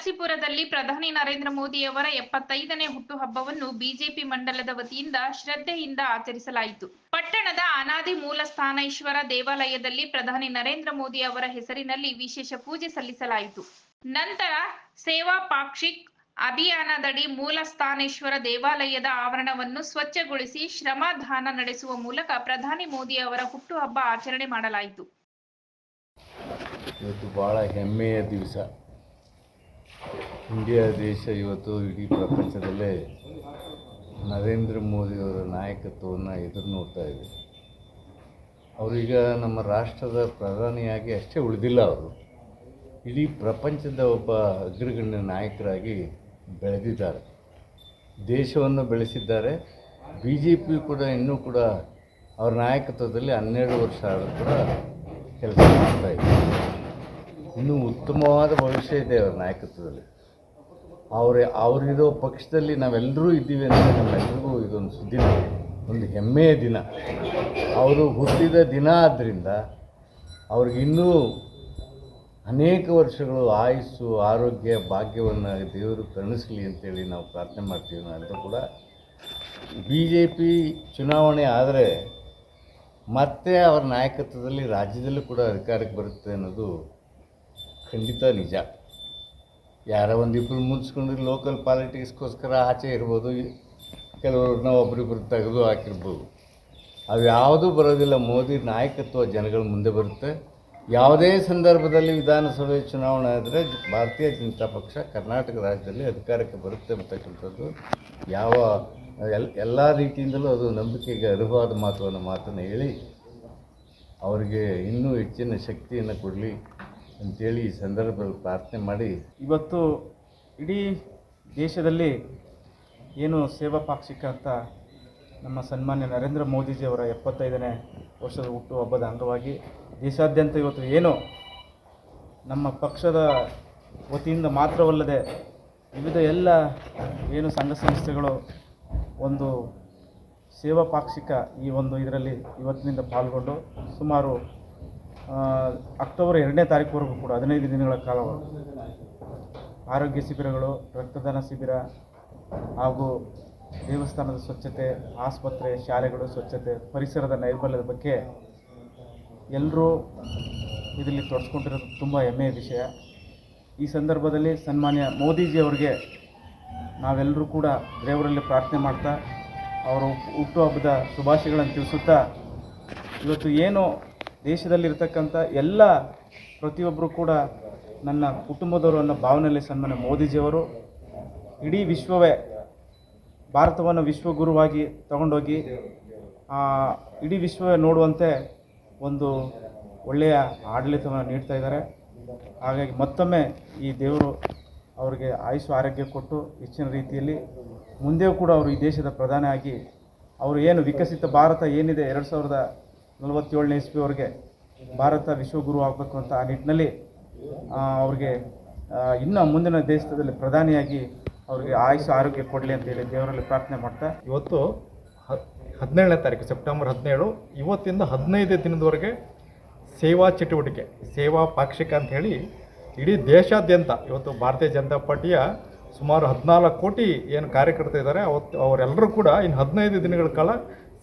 ನರಸೀಪುರದಲ್ಲಿ ಪ್ರಧಾನಿ ನರೇಂದ್ರ ಮೋದಿಯವರ ಎಪ್ಪತ್ತೈದನೇ ಹುಟ್ಟುಹಬ್ಬವನ್ನು ಬಿಜೆಪಿ ಮಂಡಲದ ವತಿಯಿಂದ ಶ್ರದ್ಧೆಯಿಂದ ಆಚರಿಸಲಾಯಿತು. ಪಟ್ಟಣದ ಅನಾದಿ ಮೂಲಸ್ಥಾನೇಶ್ವರ ದೇವಾಲಯದಲ್ಲಿ ಪ್ರಧಾನಿ ನರೇಂದ್ರ ಮೋದಿ ಅವರ ಹೆಸರಿನಲ್ಲಿ ವಿಶೇಷ ಪೂಜೆ ಸಲ್ಲಿಸಲಾಯಿತು. ನಂತರ ಸೇವಾ ಪಾಕ್ಷಿಕ್ ಅಭಿಯಾನದಡಿ ಮೂಲಸ್ಥಾನೇಶ್ವರ ದೇವಾಲಯದ ಆವರಣವನ್ನು ಸ್ವಚ್ಛಗೊಳಿಸಿ ಶ್ರಮದಾನ ನಡೆಸುವ ಮೂಲಕ ಪ್ರಧಾನಿ ಮೋದಿ ಅವರ ಹುಟ್ಟುಹಬ್ಬ ಆಚರಣೆ ಮಾಡಲಾಯಿತು. ಇವತ್ತು ಭಾಳ ಹೆಮ್ಮೆಯ ದಿವಸ. ಇಂಡಿಯಾ ದೇಶ ಇವತ್ತು ಇಡೀ ಪ್ರಪಂಚದಲ್ಲೇ ನರೇಂದ್ರ ಮೋದಿಯವರ ನಾಯಕತ್ವವನ್ನು ಎದುರು ನೋಡ್ತಾ ಇದೆ ಅವರೀಗ ನಮ್ಮ ರಾಷ್ಟ್ರದ ಪ್ರಧಾನಿಯಾಗಿ ಅಷ್ಟೇ ಉಳಿದಿಲ್ಲ ಅವರು. ಇಡೀ ಪ್ರಪಂಚದ ಒಬ್ಬ ಅಗ್ರಗಣ್ಯ ನಾಯಕರಾಗಿ ಬೆಳೆದಿದ್ದಾರೆ. ದೇಶವನ್ನು ಬೆಳೆಸಿದ್ದಾರೆ. ಬಿ ಜೆ ಪಿ ಕೂಡ ಇನ್ನೂ ಕೂಡ ಅವರ ನಾಯಕತ್ವದಲ್ಲಿ ಹನ್ನೆರಡು ವರ್ಷ ಆದರೂ ಕೂಡ ಕೆಲಸ ಮಾಡ್ತಾ ಇದೆ. ಇನ್ನೂ ಉತ್ತಮವಾದ ಭವಿಷ್ಯ ಇದೆ ಅವರ ನಾಯಕತ್ವದಲ್ಲಿ. ಅವರ ಅವರಿರೋ ಪಕ್ಷದಲ್ಲಿ ನಾವೆಲ್ಲರೂ ಇದ್ದೀವಿ ಅಂತ ನಮ್ಮೆಲ್ಲರಿಗೂ ಇದೊಂದು ಸುದ್ದಿ ಒಂದು ಹೆಮ್ಮೆಯ ದಿನ. ಅವರು ಹುಟ್ಟಿದ ದಿನ ಆದ್ದರಿಂದ ಅವ್ರಿಗಿನ್ನೂ ಅನೇಕ ವರ್ಷಗಳು ಆಯುಸ್ಸು, ಆರೋಗ್ಯ, ಭಾಗ್ಯವನ್ನು ದೇವರು ಕರುಣಿಸಲಿ ಅಂತೇಳಿ ನಾವು ಪ್ರಾರ್ಥನೆ ಮಾಡ್ತೀವಿ ಅಂತ ಕೂಡ ಬಿ ಜೆ ಪಿ ಚುನಾವಣೆ ಆದರೆ ಮತ್ತೆ ಅವರ ನಾಯಕತ್ವದಲ್ಲಿ ರಾಜ್ಯದಲ್ಲೂ ಕೂಡ ಅಧಿಕಾರಕ್ಕೆ ಬರುತ್ತೆ ಅನ್ನೋದು ಖಂಡಿತ ನಿಜ. ಯಾರೋ ಒಂದಿಬ್ಬರು ಮುಂಚ್ಕೊಂಡು ಲೋಕಲ್ ಪಾಲಿಟಿಕ್ಸ್ಗೋಸ್ಕರ ಆಚೆ ಇರ್ಬೋದು, ಕೆಲವ್ರನ್ನ ಒಬ್ರಿಬ್ರು ತೆಗೆದು ಹಾಕಿರ್ಬೋದು. ಅವು ಯಾವುದೂ ಬರೋದಿಲ್ಲ, ಮೋದಿ ನಾಯಕತ್ವ ಜನಗಳ ಮುಂದೆ ಬರುತ್ತೆ. ಯಾವುದೇ ಸಂದರ್ಭದಲ್ಲಿ ವಿಧಾನಸಭೆ ಚುನಾವಣೆ ಆದರೆ ಭಾರತೀಯ ಜನತಾ ಪಕ್ಷ ಕರ್ನಾಟಕ ರಾಜ್ಯದಲ್ಲಿ ಅಧಿಕಾರಕ್ಕೆ ಬರುತ್ತೆ ಅಂತಕ್ಕಂಥದ್ದು. ಯಾವ, ಎಲ್, ಎಲ್ಲ ರೀತಿಯಿಂದಲೂ ಅದು ನಂಬಿಕೆಗೆ ಅರ್ಹವಾದ ಅನ್ನೋ ಮಾತನ್ನು ಹೇಳಿ, ಅವರಿಗೆ ಇನ್ನೂ ಹೆಚ್ಚಿನ ಶಕ್ತಿಯನ್ನು ಕೊಡಲಿ. ಅಂತೇಳಿ ಈ ಸಂದರ್ಭದಲ್ಲಿ ಪ್ರಾರ್ಥನೆ ಮಾಡಿ ಇವತ್ತು ಇಡೀ ದೇಶದಲ್ಲಿ ಏನು ಸೇವಾ ಪಾಕ್ಷಿಕ ಅಂತ ನಮ್ಮ ಸನ್ಮಾನ್ಯ ನರೇಂದ್ರ ಮೋದಿಜಿಯವರ ಎಪ್ಪತ್ತೈದನೇ ವರ್ಷದ ಹುಟ್ಟುಹಬ್ಬದ ಅಂಗವಾಗಿ ದೇಶಾದ್ಯಂತ ಇವತ್ತು ಏನು ನಮ್ಮ ಪಕ್ಷದ ವತಿಯಿಂದ ಮಾತ್ರವಲ್ಲದೆ ವಿವಿಧ ಎಲ್ಲ ಏನು ಸಂಘ ಸಂಸ್ಥೆಗಳು ಒಂದು ಸೇವಾ ಪಾಕ್ಷಿಕ ಈ ಒಂದು ಇದರಲ್ಲಿ ಇವತ್ತಿನಿಂದ ಪಾಲ್ಗೊಂಡು ಸುಮಾರು ಅಕ್ಟೋಬರ್ ಎರಡನೇ ತಾರೀಕುವರೆಗೂ ಕೂಡ, ಹದಿನೈದು ದಿನಗಳ ಕಾಲ ಆರೋಗ್ಯ ಶಿಬಿರಗಳು, ರಕ್ತದಾನ ಶಿಬಿರ ಹಾಗೂ ದೇವಸ್ಥಾನದ ಸ್ವಚ್ಛತೆ, ಆಸ್ಪತ್ರೆ, ಶಾಲೆಗಳು ಸ್ವಚ್ಛತೆ, ಪರಿಸರದ ನೈರ್ಮಲ್ಯದ ಬಗ್ಗೆ ಎಲ್ಲರೂ ಇದರಲ್ಲಿ ತೊಡಸ್ಕೊಂಡಿರೋದು ತುಂಬ ಹೆಮ್ಮೆಯ ವಿಷಯ. ಈ ಸಂದರ್ಭದಲ್ಲಿ ಸನ್ಮಾನ್ಯ ಮೋದಿಜಿ ಅವರಿಗೆ ನಾವೆಲ್ಲರೂ ಕೂಡ ದೇವರಲ್ಲಿ ಪ್ರಾರ್ಥನೆ ಮಾಡ್ತಾ, ಅವರು ಹುಟ್ಟುಹಬ್ಬದ ಶುಭಾಶಯಗಳನ್ನು ತಿಳಿಸುತ್ತಾ, ಇವತ್ತು ಏನು ದೇಶದಲ್ಲಿರ್ತಕ್ಕಂಥ ಎಲ್ಲ ಪ್ರತಿಯೊಬ್ಬರು ಕೂಡ ನನ್ನ ಕುಟುಂಬದವರು ಅನ್ನೋ ಭಾವನೆಯಲ್ಲಿ ಸನ್ಮಾನ್ಯ ಮೋದಿಜಿಯವರು ಇಡೀ ವಿಶ್ವವೇ ಭಾರತವನ್ನು ವಿಶ್ವಗುರುವಾಗಿ ತಗೊಂಡೋಗಿ ಇಡೀ ವಿಶ್ವವೇ ನೋಡುವಂತೆ ಒಂದು ಒಳ್ಳೆಯ ಆಡಳಿತವನ್ನು ನೀಡ್ತಾ ಇದ್ದಾರೆ. ಹಾಗಾಗಿ ಮತ್ತೊಮ್ಮೆ ಈ ದೇವರು ಅವರಿಗೆ ಆಯುಷು ಆರೋಗ್ಯ ಕೊಟ್ಟು ಹೆಚ್ಚಿನ ರೀತಿಯಲ್ಲಿ ಮುಂದೆಯೂ ಕೂಡ ಅವರು ಈ ದೇಶದ ಪ್ರಧಾನಿ ಆಗಿ ಅವರು ಏನು ವಿಕಸಿತ ಭಾರತ ಏನಿದೆ ಎರಡು ಸಾವಿರದ ನಲವತ್ತೇಳನೇ ಇಸ್ವಿವರೆಗೆ ಭಾರತ ವಿಶ್ವಗುರು ಆಗಬೇಕು ಅಂತ ಆ ನಿಟ್ಟಿನಲ್ಲಿ ಅವ್ರಿಗೆ ಇನ್ನೂ ಮುಂದಿನ ದೇಶದಲ್ಲಿ ಪ್ರಧಾನಿಯಾಗಿ ಅವ್ರಿಗೆ ಆಯುಷ ಆರೋಗ್ಯ ಕೊಡಲಿ ಅಂತೇಳಿ ದೇವರಲ್ಲಿ ಪ್ರಾರ್ಥನೆ ಮಾಡ್ತಾ ಇವತ್ತು ಹದಿನೇಳನೇ ತಾರೀಕು, ಸೆಪ್ಟೆಂಬರ್ ಹದಿನೇಳು, ಇವತ್ತಿಂದ ಹದಿನೈದು ದಿನದವರೆಗೆ ಸೇವಾ ಚಟುವಟಿಕೆ, ಸೇವಾ ಪಾಕ್ಷಿಕ ಅಂತ ಹೇಳಿ ಇಡೀ ದೇಶಾದ್ಯಂತ ಇವತ್ತು ಭಾರತೀಯ ಜನತಾ ಪಾರ್ಟಿಯ ಸುಮಾರು ಹದಿನಾಲ್ಕು ಕೋಟಿ ಏನು ಕಾರ್ಯಕರ್ತ ಇದ್ದಾರೆ, ಅವತ್ತು ಅವರೆಲ್ಲರೂ ಕೂಡ ಇನ್ನು ಹದಿನೈದು ದಿನಗಳ ಕಾಲ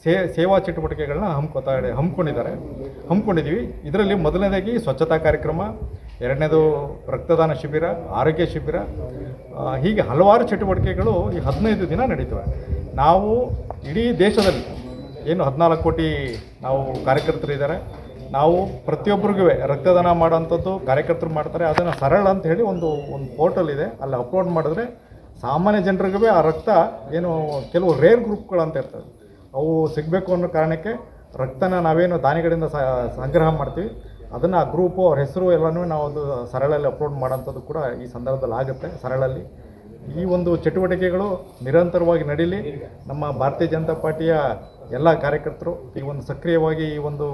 ಸೇ, ಸೇವಾ ಚಟುವಟಿಕೆಗಳನ್ನ ಹಮ್ಕೋತಾ ಹಮ್ಮಿಕೊಂಡಿದ್ದಾರೆ ಹಮ್ಮಿಕೊಂಡಿದ್ದೀವಿ ಇದರಲ್ಲಿ ಮೊದಲನೇದಾಗಿ ಸ್ವಚ್ಛತಾ ಕಾರ್ಯಕ್ರಮ, ಎರಡನೇದು ರಕ್ತದಾನ ಶಿಬಿರ, ಆರೋಗ್ಯ ಶಿಬಿರ. ಹೀಗೆ ಹಲವಾರು ಚಟುವಟಿಕೆಗಳು ಈ ಹದಿನೈದು ದಿನ ನಡೀತವೆ. ನಾವು ಇಡೀ ದೇಶದಲ್ಲಿ ಏನು ಹದಿನಾಲ್ಕು ಕೋಟಿ ನಾವು ಕಾರ್ಯಕರ್ತರು ಇದ್ದಾರೆ. ನಾವು ಪ್ರತಿಯೊಬ್ಬರಿಗೂ ರಕ್ತದಾನ ಮಾಡೋಂಥದ್ದು ಕಾರ್ಯಕರ್ತರು ಮಾಡ್ತಾರೆ. ಅದನ್ನು ಸರಳ ಅಂತ ಹೇಳಿ ಒಂದು ಒಂದು ಪೋರ್ಟಲ್ ಇದೆ. ಅಲ್ಲಿ ಅಪ್ಲೋಡ್ ಮಾಡಿದ್ರೆ ಸಾಮಾನ್ಯ ಜನರಿಗೂ ಆ ರಕ್ತ ಏನು ಕೆಲವು ರೇರ್ ಅಂತ ಇರ್ತವೆ ಅವು ಸಿಗಬೇಕು ಅನ್ನೋ ಕಾರಣಕ್ಕೆ ರಕ್ತನ ನಾವೇನು ದಾನಿಗಳಿಂದ ಸಂಗ್ರಹ ಮಾಡ್ತೀವಿ. ಅದನ್ನು ಆ ಗ್ರೂಪು, ಅವ್ರ ಹೆಸರು ಎಲ್ಲನೂ ನಾವು ಅದು ಸರಳಲ್ಲಿ ಅಪ್ಲೋಡ್ ಮಾಡೋಂಥದ್ದು ಕೂಡ ಈ ಸಂದರ್ಭದಲ್ಲಿ ಆಗುತ್ತೆ ಸರಳಲ್ಲಿ. ಈ ಒಂದು ಚಟುವಟಿಕೆಗಳು ನಿರಂತರವಾಗಿ ನಡೀಲಿ. ನಮ್ಮ ಭಾರತೀಯ ಜನತಾ ಪಾರ್ಟಿಯ ಎಲ್ಲ ಕಾರ್ಯಕರ್ತರು ಈ ಒಂದು ಸಕ್ರಿಯವಾಗಿ ಈ ಒಂದು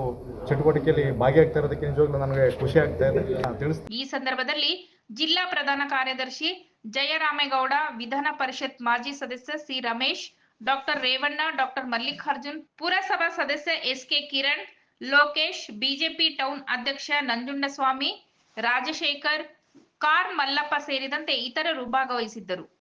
ಚಟುವಟಿಕೆಯಲ್ಲಿ ಭಾಗಿಯಾಗ್ತಾ ಇರೋದಕ್ಕೆ ನಿಜವಾಗ್ಲೂ ನನಗೆ ಖುಷಿ ಆಗ್ತಾ ಇದೆ. ತಿಳಿಸ್ ಈ ಸಂದರ್ಭದಲ್ಲಿ ಜಿಲ್ಲಾ ಪ್ರಧಾನ ಕಾರ್ಯದರ್ಶಿ ಜಯರಾಮೇಗೌಡ, ವಿಧಾನ ಪರಿಷತ್ ಮಾಜಿ ಸದಸ್ಯ C Ramesh doctor Revanna, doctor Mallikarjun, ಪುರಸಭಾ ಸದಸ್ಯ S K Kiran, Lokesh, BJP town ಅಧ್ಯಕ್ಷ ನಂಜುಂಡಸ್ವಾಮಿ, ರಾಜಶೇಖರ್, ಕಾರ್ ಮಲ್ಲಪ್ಪ ಸೇರಿದಂತೆ ಇತರರು ಭಾಗವಹಿಸಿದ್ದರು.